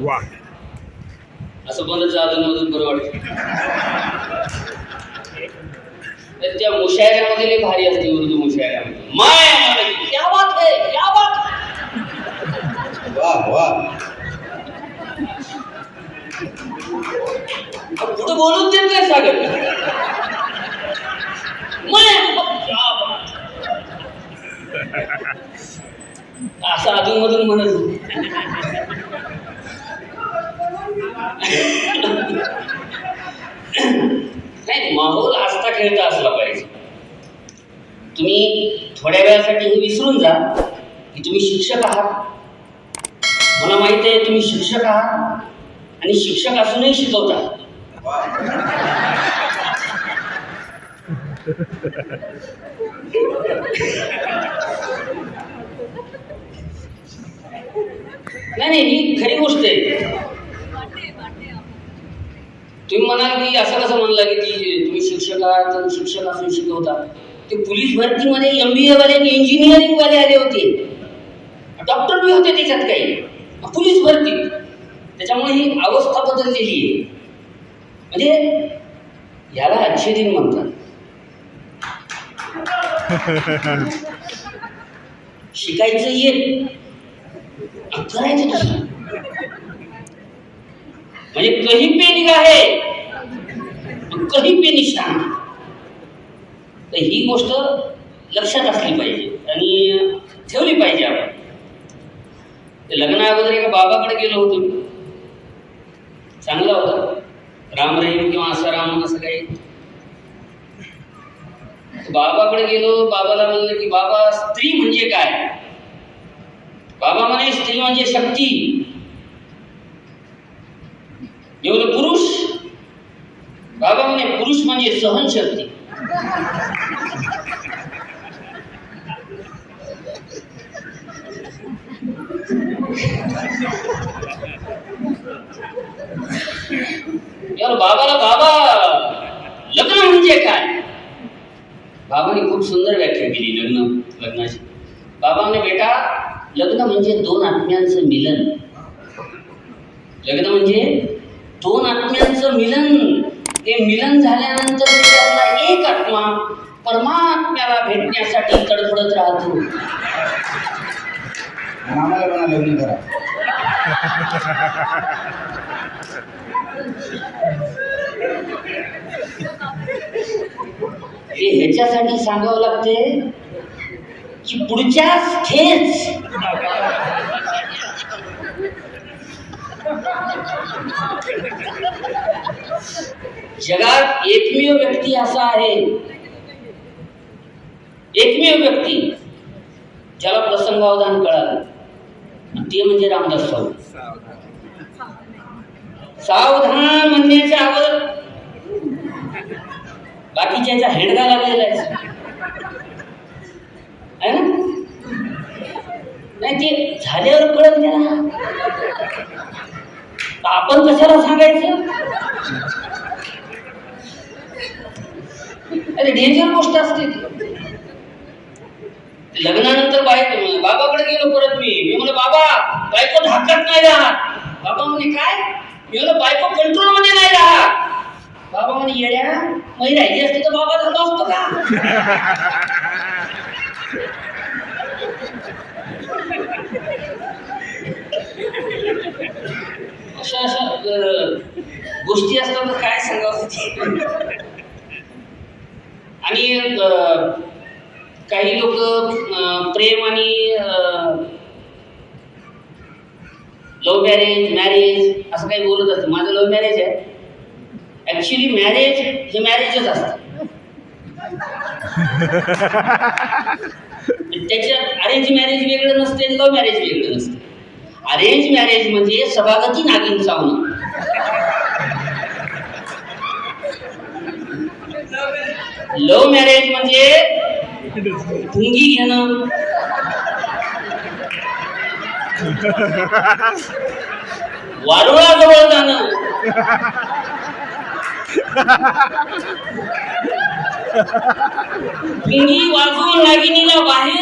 वा. असं बोलत अधून मधून बरं वाटत त्या मुशायऱ्यामध्ये भारी असते उर्दू मुशायऱ्यामध्ये. माय आम्हाला की, क्या बात है क्या बात. वाह वाह पुढे बोलून देत नाही सागर. माय क्या बात असं अधूनमधून म्हणत नाही माहोल आस्था खेळता असला पाहिजे. तुम्ही थोड्या वेळासाठी हे विसरून जा की तुम्ही शिक्षक आहात. मला माहीत आहे तुम्ही शिक्षक आहात. आणि शिक्षक असूनही शिकवता. नाही नाही ही खरी गोष्ट आहे. तुम्ही म्हणाल की असं कसं म्हणला की ती तुम्ही शिक्षक आहात आणि शिक्षक असून शिकवता ते पोलीस भरतीमध्ये एम बी वाले आणि इंजिनिअरिंग वाले आले होते. डॉक्टर बी होते त्याच्यात काही. पोलीस भरती. त्याच्यामुळे ही अवस्था बदललेली आहे. म्हणजे याला अच्छे दिन म्हणतात. शिकायचं येत करायचं म्हणजे कही पे आहे है तो कहीं पे तर ही गोष्ट लक्षात असली पाहिजे आणि ठेवली पाहिजे आपण. लग्ना अगोदर एका बाबाकडे गेलो होतो. मी चांगला होता. राम रहीम किंवा असा राम असं काही. बाबाकडे गेलो बाबाला म्हणलं की बाबा स्त्री म्हणजे काय? बाबा म्हणे स्त्री म्हणजे शक्ती. एवढं पुरुष? बाबा म्हणे पुरुष म्हणजे सहनशक्ती. यार बाबाला बाबा लग्न म्हणजे काय? बाबाने खूप सुंदर व्याख्या केली लग्न लग्नाची. बाबा म्हणे बेटा लग्न म्हणजे दोन आत्म्यांचं मिलन. लग्न म्हणजे दोन आत्म्यांचं मिलन. ते मिलन झाल्यानंतर त्यातला एक आत्मा परमात्म्याला भेटण्यासाठी तडफडत राहतो. म्हणा लग्न करा. हे ह्याच्यासाठी सांगावं लागते की पुढच्याच ठेच जगात एकमेव व्यक्ती असा आहे. एकमेव व्यक्ती ज्याला प्रसंगावधान कळालं. ते म्हणजे रामदास स्वामी सावधान म्हणण्याच्या अगोदर बाकीच्या हेडगा लागलेला आहे. ना? नाही ते झाल्यावर कळत त्याला. आपण कशाला सांगायचं? अरे डेंजर गोष्ट असते ती. लग्नानंतर बाई म्हणजे बाबाकडे गेलो परत मी. मी म्हणलं बाबा बायको धाकत नाही राहत. बाबा म्हणे काय? मी म्हणलं बायको कंट्रोलमध्ये नाही राहत. बाबा म्हणे येड्या मी राहिली असते तर बाबा झाला असतो का? अशा अशा गोष्टी असतात तर काय सांगावं? आणि काही लोक प्रेम आणि लव्ह मॅरेज मॅरेज असं काही बोलत असतं. माझं लव्ह मॅरेज आहे. ऍक्च्युली मॅरेज हे मॅरेजच असतं. त्याच्यात अरेंज मॅरेज वेगळं नसते लव्ह मॅरेज वेगळं नसते. अरेंज मॅरेज म्हणजे सभागती नागिन चावणं लव्ह मॅरेज म्हणजे भुंगी घेणं. वारुळाजवळ जाणं. भुंगी वाजवून नागिनीला बाहेर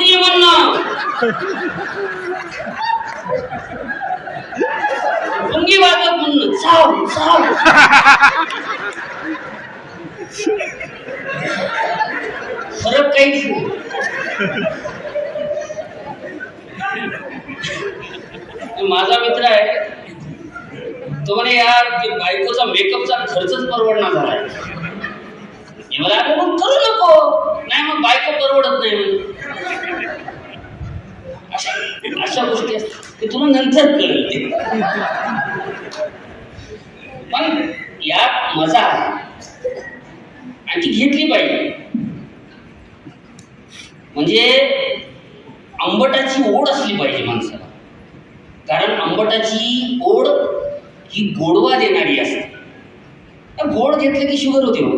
मुंगी वाजत म्हणून साव चाव फरक काहीच नाही माझा मित्र आहे. तो म्हणे यार ते बायकोचा मेकअपचा खर्चच परवडणार झालाय मला मग करू नको. नाही मग बायको परवडत नाही अशा अशा गोष्टी असतात ते तुला नंतर कळेल. पण यात मजा आहे आणि ती घेतली पाहिजे. म्हणजे आंबटाची ओढ असली पाहिजे माणसाला. कारण आंबटाची ओढ ही गोडवा देणारी असते. तर गोड घेतलं की शुगर होते हो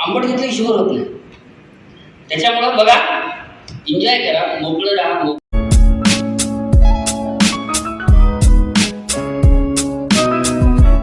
आंबट घेतलं की शुगर होत नाही. त्याच्यामुळं बघा एन्जॉय करा. मोकळं राहा. मोकळं